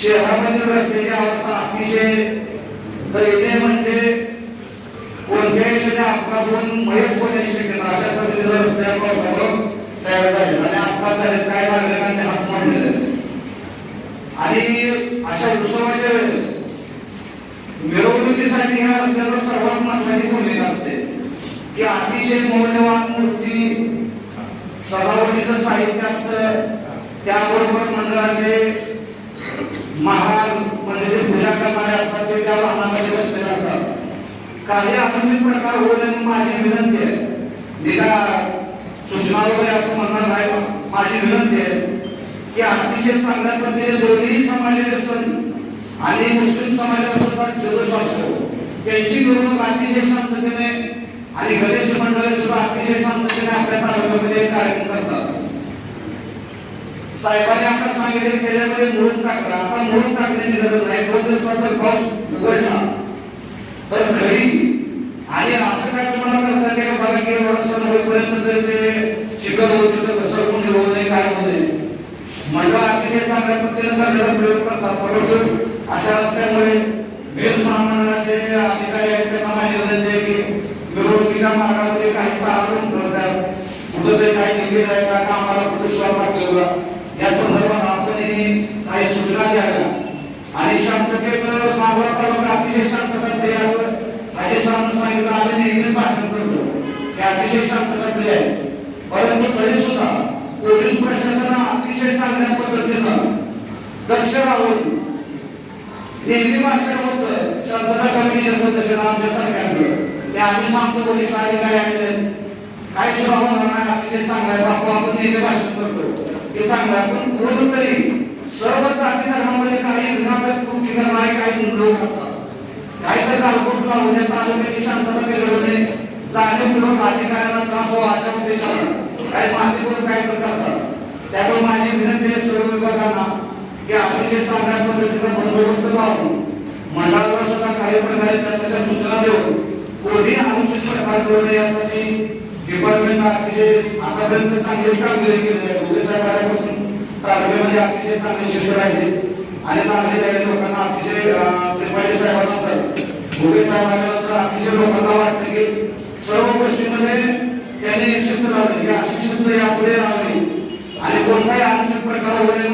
शहरामधील रस्त्याची अवस्था अतिशय दयनीय म्हणजे कोणत्याही क्षणी अपघात होऊन मयत होण्याची शक्यता अशा पद्धतीचं रस्त्यावर पावसामुळं तयार झाले आणि अपघात झाले काय नागरिकांचे हात मांडलेले आणि अशा उत्सवाच्या वेळेस मिरवणुकीसाठी ह्या रस्त्याचा सर्वात महत्वाची भूमिका असते. की अतिशय मौल्यवान मूर्ती सजावटीचं साहित्य असतं. त्याबरोबर मंडळाचे महाराज म्हणजे जे पूजा करणारे असतात ते त्या वाहनामध्ये बसलेले असतात. काही अनुचित प्रकार होऊ नये माझी विनंती आहे. मी का सूचना वगैरे असं म्हणणार नाही माझी विनंती आहे की अतिशय चांगल्या पद्धतीने दोन्ही समाजाचे सण आणि मुस्लिम समाजासुद्धा जुलूस असतो. त्यांची मिरवणूक अतिशय शांततेने आणि गणेश मंडळ सुद्धा अतिशय शांततेने आपल्या तालुक्यामध्ये कार्यक्रम करतात. साहेबांनी आपण सांगितले त्याच्यामध्ये मोडून टाकला आपण मोडून टाकण्याची गरज नाही दोन दिवसात पाऊस उघडला पण घरी आणि असं काय तुम्हाला करता येईल बघा की एवढं सण होईपर्यंत जर ते चिकन होते तर घसरगुंडी होऊ नये काय होऊ नये मंडळ अतिशय चांगल्या पद्धतीने करण्याचा प्रयोग करतात. परंतु अशा रस्त्यामुळे वीज महामंडळाचे अधिकारी आहेत त्यांना माझी विनंती आहे की मिरवणुकीच्या मार्गामध्ये काही तारून करतात कुठंतरी काही निघेल आहे का का आम्हाला कुठं शॉप टाकलेला या संदर्भात आपण काही सूचना द्याव्या आणि शांततेत सावरा तालुका अतिशय शांतता प्रिय असं असे सांगून सांगितलं आम्ही नेहमी भाषण करतो ते अतिशय शांतता प्रिय आहे. परंतु तरी सुद्धा पोलीस प्रशासनानं अतिशय चांगल्या पद्धतीनं दक्ष राहून नेहमी भाषण होतं शांतता कमिटीच्या सदस्य आमच्या सरकारचं. ते आम्ही सांगतो पोलीस अधिकारी आले काय सुद्धा होणार नाही अतिशय चांगला आहे बापू आपण नेहमी भाषण करतो ते चांगलं आहे. पण कोण तरी सर्व जाती धर्मामध्ये काही विनापत कृती करणारे काही लोक असतात. काही तर कालकोट लावून या तालुक्याची शांतता केली चांगले मिळून अधिकाऱ्यांना त्रास व्हावा अशा उद्देशानं काही माहिती करून काय करतात? त्यामुळे माझी विनंती आहे सर्व विभागांना की अतिशय चांगल्या पद्धतीचा बंदोबस्त लावून मंडळाला सुद्धा काही प्रकारे त्या तशा सूचना देऊन कोणी अनुसूचित प्रकार करू नये यासाठी डिपार्टमेंट अतिशय आतापर्यंत चांगली कामगिरी केली आहे. भोगे कार्यापासून तालुक्यामध्ये अतिशय चांगले शिस्त राहिले आणि तालुक्यातील लोकांना अतिशय त्रिपाठी साहेबांना भोगे साहेबांना अतिशय लोकांना वाटतं की सर्व गोष्टीमध्ये त्यांनी शिस्त लावली ही शिस्त यापुढे लावली आणि कोणताही अनुचित प्रकार होऊ नये